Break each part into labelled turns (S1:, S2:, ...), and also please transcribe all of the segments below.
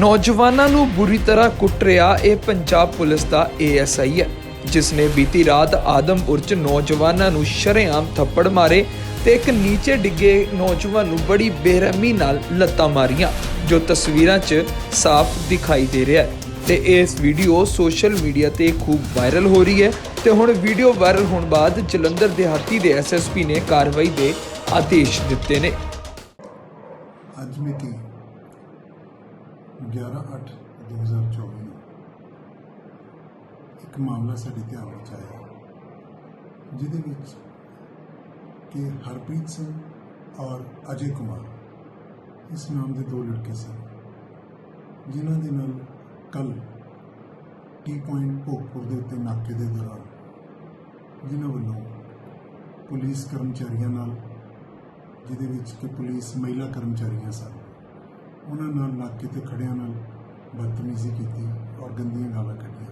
S1: ਨੌਜਵਾਨਾਂ ਨੂੰ ਬੁਰੀ ਤਰ੍ਹਾਂ ਕੁੱਟ ਰਿਹਾ ਇਹ ਪੰਜਾਬ ਪੁਲਿਸ ਦਾ ਏਐਸਆਈ ਹੈ ਜਿਸ ਨੇ ਬੀਤੀ ਰਾਤ ਆਦਮਪੁਰ 'ਚ ਨੌਜਵਾਨਾਂ ਨੂੰ ਸ਼ਰੇਆਮ ਥੱਪੜ ਮਾਰੇ ਤੇ ਇੱਕ ਨੀਚੇ ਡਿੱਗੇ ਨੌਜਵਾਨ ਨੂੰ ਬੜੀ ਬੇਰਹਿਮੀ ਨਾਲ ਲੱਤਾਂ ਮਾਰੀਆਂ, ਜੋ ਤਸਵੀਰਾਂ 'ਚ ਸਾਫ਼ ਦਿਖਾਈ ਦੇ ਰਿਹਾ ਹੈ। ਤੇ ਇਸ ਵੀਡੀਓ ਸੋਸ਼ਲ ਮੀਡੀਆ ਤੇ ਖੂਬ ਵਾਇਰਲ ਹੋ ਰਹੀ ਹੈ ਤੇ ਹੁਣ ਵੀਡੀਓ ਵਾਇਰਲ ਹੋਣ ਬਾਅਦ ਜਲੰਧਰ ਦਿਹਾਤੀ ਦੇ ਐਸਐਸਪੀ ਨੇ ਕਾਰਵਾਈ ਦੇ ਆਦੇਸ਼ ਦਿੱਤੇ ਨੇ।
S2: ਅੱਜ ਮਿਤੀ 11/8/2024 ਨੂੰ ਇੱਕ ਮਾਮਲਾ ਸਾਡੇ ਧਿਆਨ ਵਿੱਚ ਆਇਆ, ਜਿਹਦੇ ਵਿੱਚ ਕਿ ਹਰਪ੍ਰੀਤ ਸਿੰਘ ਔਰ ਅਜੇ ਕੁਮਾਰ, ਇਸ ਨਾਮ ਦੇ ਦੋ ਲੜਕੇ ਸਨ, ਜਿਨ੍ਹਾਂ ਦੇ ਨਾਲ ਕੱਲ ਟੀ ਪੁਆਇੰਟ ਭੋਗਪੁਰ ਦੇ ਉੱਤੇ ਨਾਕੇ ਦੇ ਦੌਰਾਨ ਜਿਨ੍ਹਾਂ ਵੱਲੋਂ ਪੁਲਿਸ ਕਰਮਚਾਰੀਆਂ ਨਾਲ, ਜਿਹਦੇ ਵਿੱਚ ਕਿ ਪੁਲਿਸ ਮਹਿਲਾ ਕਰਮਚਾਰੀਆਂ ਸਨ। ਉਹਨਾਂ ਨਾਲ ਨਾਕੇ ਤੇ ਖੜਿਆਂ ਨਾਲ ਬਦਤਮੀਜ਼ੀ ਕੀਤੀ ਔਰ ਗੰਦੀਆਂ ਗਾਲਾਂ ਕੱਢੀਆਂ।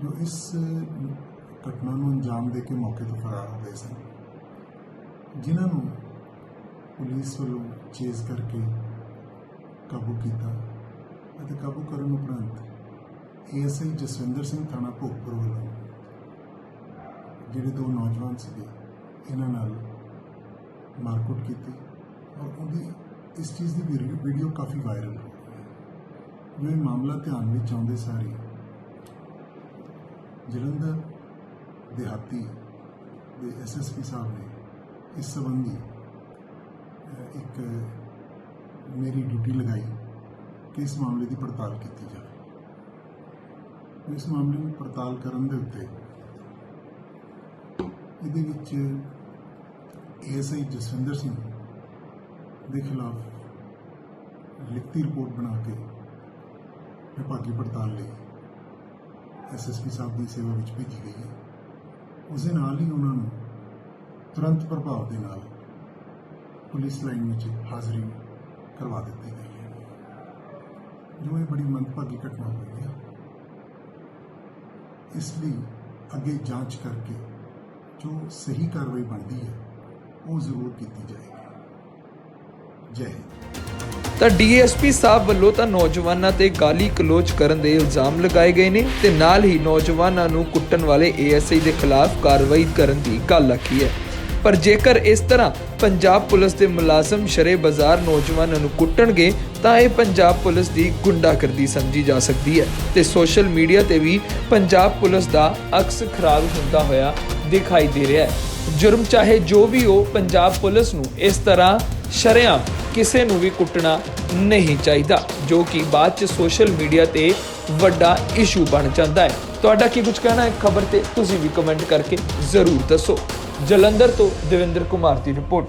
S2: ਜੋ ਇਸ ਘਟਨਾ ਨੂੰ ਅੰਜਾਮ ਦੇ ਕੇ ਮੌਕੇ ਤੋਂ ਫਰਾਰ ਹੋ ਗਏ ਸਨ। ਜਿਨ੍ਹਾਂ ਨੂੰ ਪੁਲਿਸ ਵੱਲੋਂ ਚੇਜ਼ ਕਰਕੇ ਕਾਬੂ ਕੀਤਾ ਅਤੇ ਕਾਬੂ ਕਰਨ ਉਪਰੰਤ ਏਐਸਆਈ ਜਸਵਿੰਦਰ ਸਿੰਘ ਥਾਣਾ ਭੋਗਪੁਰ ਵੱਲੋਂ ਜਿਹੜੇ ਦੋ ਨੌਜਵਾਨ ਸੀਗੇ, ਇਹਨਾਂ ਨਾਲ ਮਾਰਕੁੱਟ ਕੀਤੀ ਔਰ ਉਹਦੀ ਇਸ ਚੀਜ਼ ਦੀ ਵੀਡੀਓ ਵੀਡੀਓ ਕਾਫੀ ਵਾਇਰਲ ਹੋਈ ਹੈ। ਜੋ ਇਹ ਮਾਮਲਾ ਧਿਆਨ ਵਿੱਚ ਆਉਂਦੇ ਸਾਰੇ ਜਲੰਧਰ ਦਿਹਾਤੀ ਦੇ ਐਸਐਸਪੀ ਸਾਹਿਬ ਨੇ ਇਸ ਸੰਬੰਧੀ ਇੱਕ ਮੇਰੀ ਡਿਊਟੀ ਲਗਾਈ ਕਿ ਇਸ ਮਾਮਲੇ ਦੀ ਪੜਤਾਲ ਕੀਤੀ ਜਾਵੇ। ਇਸ ਮਾਮਲੇ ਨੂੰ ਪੜਤਾਲ ਕਰਨ ਦੇ ਉੱਤੇ ਇਹਦੇ ਵਿੱਚ ਏਐਸਆਈ ਜਸਵਿੰਦਰ ਸਿੰਘ ਦੇ ਖਿਲਾਫ ਲਿਖਤੀ ਰਿਪੋਰਟ ਬਣਾ ਕੇ ਵਿਭਾਗੀ ਪੜਤਾਲ ਲਈ ਐਸਐਸਪੀ ਸਾਹਿਬ ਦੀ ਸੇਵਾ ਵਿੱਚ ਭੇਜੀ ਗਈ ਹੈ। ਉਸ ਦੇ ਨਾਲ ਹੀ ਉਹਨਾਂ ਨੂੰ ਤੁਰੰਤ ਪ੍ਰਭਾਵ ਦੇ ਨਾਲ ਪੁਲਿਸ ਲਾਈਨ ਵਿੱਚ ਹਾਜ਼ਰੀ ਕਰਵਾ ਦਿੱਤੀ ਗਈ ਹੈ। ਜੋ ਇਹ ਬੜੀ ਮੰਦਭਾਗੀ ਘਟਨਾ ਹੋਈ ਹੈ, ਇਸ ਲਈ ਅੱਗੇ ਜਾਂਚ ਕਰਕੇ ਜੋ ਸਹੀ ਕਾਰਵਾਈ ਬਣਦੀ ਹੈ, ਉਹ ਜ਼ਰੂਰ ਕੀਤੀ ਜਾਏਗੀ। ਜੈ
S1: ਤਾਂ ਡੀਐਸਪੀ ਸਾਹਿਬ ਵੱਲੋਂ ਤਾਂ ਨੌਜਵਾਨਾਂ ਤੇ ਗਾਲੀ ਕਲੋਚ ਕਰਨ ਦੇ ਇਲਜ਼ਾਮ ਲਗਾਏ ਗਏ ਨੇ ਤੇ ਨਾਲ ਹੀ ਨੌਜਵਾਨਾਂ ਨੂੰ ਕੁੱਟਣ ਵਾਲੇ ਏਐਸਆਈ ਦੇ ਖਿਲਾਫ ਕਾਰਵਾਈ ਕਰਨ ਦੀ ਗੱਲ ਆਖੀ ਹੈ। ਪਰ ਜੇਕਰ ਇਸ ਤਰ੍ਹਾਂ ਪੰਜਾਬ ਪੁਲਿਸ ਦੇ ਮੁਲਾਜ਼ਮ ਸ਼ਰੇ ਬਾਜ਼ਾਰ ਨੌਜਵਾਨਾਂ ਨੂੰ ਕੁੱਟਣਗੇ, ਤਾਂ ਇਹ ਪੰਜਾਬ ਪੁਲਿਸ ਦੀ ਗੁੰਡਾਗਰਦੀ ਸਮਝੀ ਜਾ ਸਕਦੀ ਹੈ ਤੇ ਸੋਸ਼ਲ ਮੀਡੀਆ ਤੇ ਵੀ ਪੰਜਾਬ ਪੁਲਿਸ ਦਾ ਅਕਸ ਖਰਾਬ ਹੁੰਦਾ ਹੋਇਆ ਦਿਖਾਈ ਦੇ ਰਿਹਾ ਹੈ। ਜੁਰਮ ਚਾਹੇ ਜੋ ਵੀ ਹੋ, ਪੰਜਾਬ ਪੁਲਿਸ ਨੂੰ ਇਸ ਤਰ੍ਹਾਂ ਸ਼ਰਿਆਂ ਕਿਸੇ ਨੂੰ ਵੀ ਕੁੱਟਣਾ ਨਹੀਂ ਚਾਹੀਦਾ, ਜੋ ਕਿ ਬਾਅਦ ਚ ਸੋਸ਼ਲ ਮੀਡੀਆ ਤੇ ਵੱਡਾ ਇਸ਼ੂ ਬਣ ਜਾਂਦਾ ਹੈ। ਤੁਹਾਡਾ ਕੀ ਕੁਝ ਕਹਿਣਾ ਹੈ? ਖਬਰ ਤੇ ਤੁਸੀਂ ਵੀ ਕਮੈਂਟ ਕਰਕੇ ਜ਼ਰੂਰ ਦੱਸੋ। ਜਲੰਧਰ ਤੋਂ ਦੇਵਿੰਦਰ ਕੁਮਾਰ ਦੀ ਰਿਪੋਰਟ।